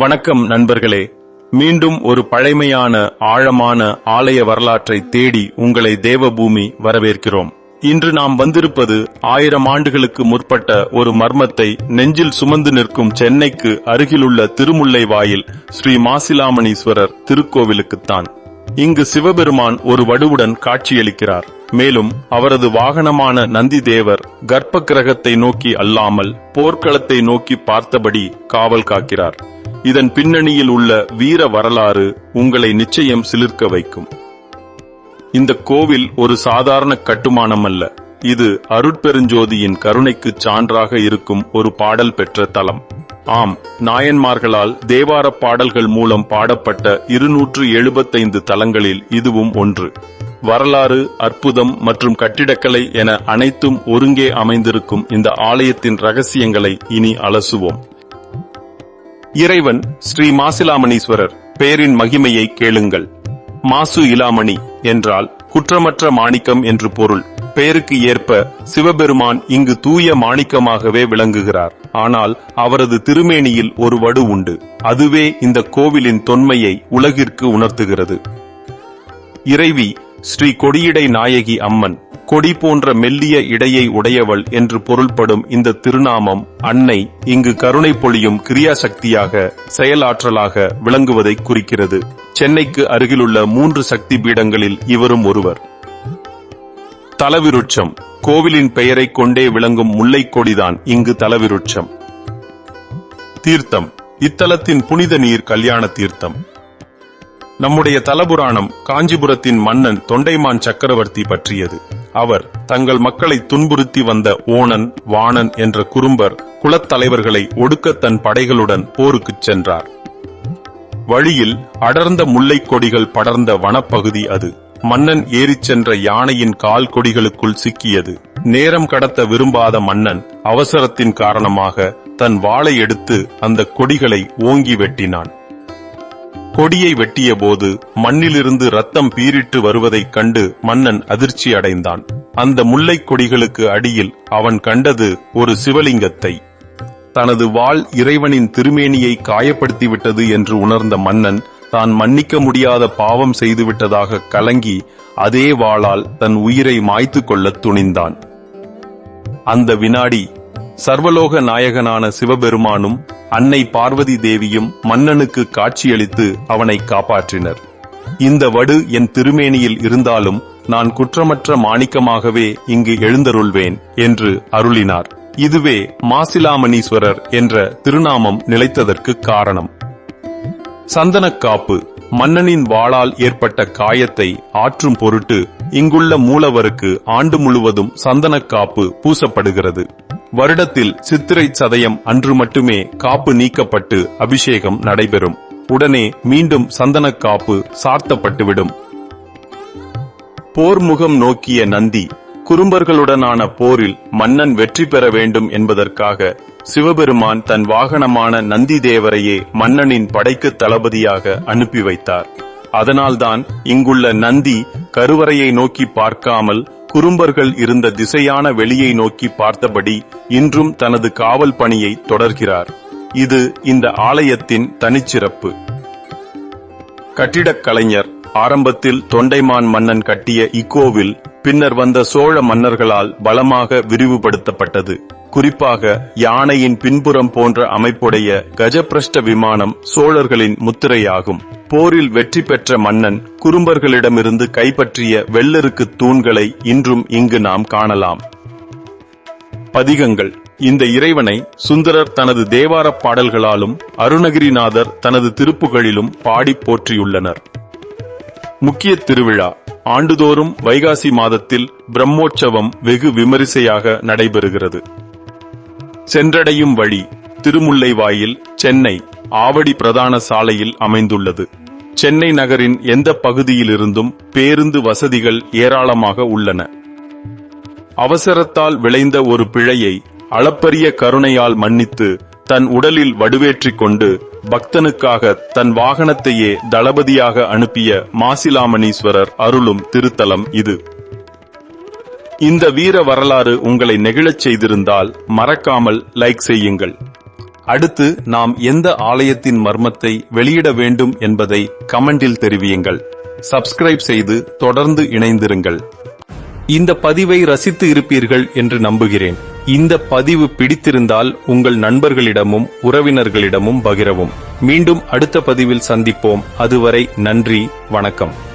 வணக்கம் நண்பர்களே. மீண்டும் ஒரு பழைமையான ஆழமான ஆலய வரலாற்றை தேடி உங்களை தேவபூமி வரவேற்கிறோம். இன்று நாம் வந்திருப்பது ஆயிரம் ஆண்டுகளுக்கு முற்பட்ட ஒரு மர்மத்தை நெஞ்சில் சுமந்து நிற்கும் சென்னைக்கு அருகிலுள்ள திருமுல்லை வாயில் ஸ்ரீ மாசிலாமணீஸ்வரர் திருக்கோவிலுக்குத்தான். இங்கு சிவபெருமான் ஒரு வடுவுடன் காட்சியளிக்கிறார். மேலும் அவரது வாகனமான நந்தி தேவர் கர்ப்ப கிரகத்தை நோக்கி அல்லாமல் போர்க்களத்தை நோக்கி பார்த்தபடி காவல் காக்கிறார். இதன் பின்னணியில் உள்ள வீர வரலாறு உங்களை நிச்சயம் சிலிர்க்க வைக்கும். இந்த கோவில் ஒரு சாதாரண கட்டுமானம் அல்ல இது அருட்பெருஞ்சோதியின் கருணைக்கு சான்றாக இருக்கும் ஒரு பாடல் பெற்ற தலம். ஆம் நாயன்மார்களால் தேவார பாடல்கள் மூலம் பாடப்பட்ட இருநூற்று எழுபத்தைந்து தலங்களில் இதுவும் ஒன்று. வரலாறு அற்புதம் மற்றும் கட்டிடக்கலை என அனைத்தும் ஒருங்கே அமைந்திருக்கும் இந்த ஆலயத்தின் ரகசியங்களை இனி அலசுவோம். இறைவன் ஸ்ரீ மாசிலாமணீஸ்வரர் பேரின் மகிமையை கேளுங்கள். மாசு இலாமணி என்றால் குற்றமற்ற மாணிக்கம் என்று பொருள். பெயருக்கு ஏற்ப சிவபெருமான் இங்கு தூய மாணிக்கமாகவே விளங்குகிறார். ஆனால் அவரது திருமேனியில் ஒரு வடு உண்டு. அதுவே இந்த கோவிலின் தொன்மையை உலகிற்கு உணர்த்துகிறது. இறைவி ஸ்ரீ கொடியிடை நாயகி அம்மன் கொடி போன்ற மெல்லிய இடையை உடையவள் என்று பொருள்படும் இந்த திருநாமம் அன்னை இங்கு கருணை பொழியும் கிரியாசக்தியாக செயலாற்றலாக விளங்குவதை குறிக்கிறது. சென்னைக்கு அருகிலுள்ள மூன்று சக்தி பீடங்களில் இவரும் ஒருவர். தலவிருட்சம். கோவிலின் பெயரை கொண்டே விளங்கும் முல்லைக் கொடிதான் இங்கு தலவிருட்சம். தீர்த்தம். இத்தலத்தின் புனித நீர் கல்யாண தீர்த்தம். நம்முடைய தலபுராணம் காஞ்சிபுரத்தின் மன்னன் தொண்டைமான் சக்கரவர்த்தி பற்றியது. அவர் தங்கள் மக்களை துன்புறுத்தி வந்த ஓணன் வாணன் என்ற குறும்பர் குலத்தலைவர்களை ஒடுக்க தன் படைகளுடன் போருக்குச் சென்றார். வழியில் அடர்ந்த முல்லைக் கொடிகள் படர்ந்த வனப்பகுதி அது. மன்னன் ஏறிச் சென்ற யானையின் கால் கொடிகளுக்குள் சிக்கியது. நேரம் கடத்த விரும்பாத மன்னன் அவசரத்தின் காரணமாக தன் வாளை எடுத்து அந்த கொடிகளை ஓங்கி வெட்டினான். கொடியை வெட்டியபோது மண்ணிலிருந்து ரத்தம் பீரிட்டு வருவதைக் கண்டு மன்னன் அதிர்ச்சி அடைந்தான். அந்த முல்லைக் கொடிகளுக்கு அடியில் அவன் கண்டது ஒரு சிவலிங்கத்தை. தனது வாள் இறைவனின் திருமேனியை காயப்படுத்திவிட்டது என்று உணர்ந்த மன்னன் தான் மன்னிக்க முடியாத பாவம் செய்துவிட்டதாக கலங்கி அதே வாளால் தன் உயிரை மாய்த்து கொள்ளத் துணிந்தான். அந்த வினாடி சர்வலோக நாயகனான சிவபெருமானும் அன்னை பார்வதி தேவியும் மன்னனுக்கு காட்சியளித்து அவனை காப்பாற்றினர். இந்த வடு என் திருமேனியில் இருந்தாலும் நான் குற்றமற்ற மாணிக்கமாகவே இங்கு எழுந்தருள்வேன் என்று அருளினார். இதுவே மாசிலாமணீஸ்வரர் என்ற திருநாமம் நிலைத்ததற்கு காரணம். சந்தனக்காப்பு மன்னனின் வாளால் ஏற்பட்ட காயத்தை ஆற்றும் பொருட்டு இங்குள்ள மூலவருக்கு ஆண்டு முழுவதும் சந்தனக்காப்பு பூசப்படுகிறது. வருடத்தில் சித்திரை சதயம் அன்று மட்டுமே காப்பு நீக்கப்பட்டு அபிஷேகம் நடைபெறும். உடனே மீண்டும் சந்தனக்காப்பு சார்த்தப்பட்டுவிடும். போர் முகம் நோக்கிய நந்தி குறும்பர்களுடனான போரில் மன்னன் வெற்றி பெற வேண்டும் என்பதற்காக சிவபெருமான் தன் வாகனமான நந்தி தேவரையே மன்னனின் படைக்கு தளபதியாக அனுப்பி வைத்தார். அதனால்தான் இங்குள்ள நந்தி கருவறையை நோக்கி பார்க்காமல் குறும்பர்கள் இருந்த திசையான வெளியை நோக்கி பார்த்தபடி இன்றும் தனது காவல் பணியை தொடர்கிறார். இது இந்த ஆலயத்தின் தனிச்சிறப்பு. கட்டிடக் கலைஞர் ஆரம்பத்தில் தொண்டைமான் மன்னன் கட்டிய இக்கோவில் பின்னர் வந்த சோழ மன்னர்களால் பலமாக விரிவுபடுத்தப்பட்டது. குறிப்பாக யானையின் பின்புறம் போன்ற அமைப்புடைய கஜபிரஷ்ட விமானம் சோழர்களின் முத்திரையாகும். போரில் வெற்றி பெற்ற மன்னன் குறும்பர்களிடமிருந்து கைப்பற்றிய வெள்ளருக்கு தூண்களை இன்றும் இங்கு நாம் காணலாம். பதிகங்கள். இந்த இறைவனை சுந்தரர் தனது தேவாரப் பாடல்களாலும் அருணகிரிநாதர் தனது திருப்புகளிலும் பாடி போற்றியுள்ளனர். முக்கிய திருவிழா. ஆண்டுதோறும் வைகாசி மாதத்தில் பிரம்மோற்சவம் வெகு விமரிசையாக நடைபெறுகிறது. சென்றடையும் வழி. திருமுல்லை வாயில் சென்னை. ஆவடி பிரதான சாலையில் அமைந்துள்ளது. சென்னை நகரின் எந்த பகுதியிலிருந்தும் பேருந்து வசதிகள் ஏராளமாக உள்ளன. அவசரத்தால் விளைந்த ஒரு பிழையை அளப்பரிய கருணையால் மன்னித்து தன் உடலில் வடுவேற்றிக் கொண்டு பக்தனுக்காக தன் வாகனத்தையே தளபதியாக அனுப்பிய மாசிலாமணீஸ்வரர் அருளும் திருத்தலம் இது. இந்த வீர வரலாறு உங்களை நெகிழச் செய்திருந்தால் மறக்காமல் லைக் செய்யுங்கள். அடுத்து நாம் எந்த ஆலயத்தின் மர்மத்தை வெளியிட வேண்டும் என்பதை கமெண்டில் தெரிவியுங்கள். சப்ஸ்கிரைப் செய்து தொடர்ந்து இணைந்திருங்கள். இந்த பதிவை ரசித்து இருப்பீர்கள் என்று நம்புகிறேன். இந்த பதிவு பிடித்திருந்தால் உங்கள் நண்பர்களிடமும் உறவினர்களிடமும் பகிரவும். மீண்டும் அடுத்த பதிவில் சந்திப்போம். அதுவரை நன்றி வணக்கம்.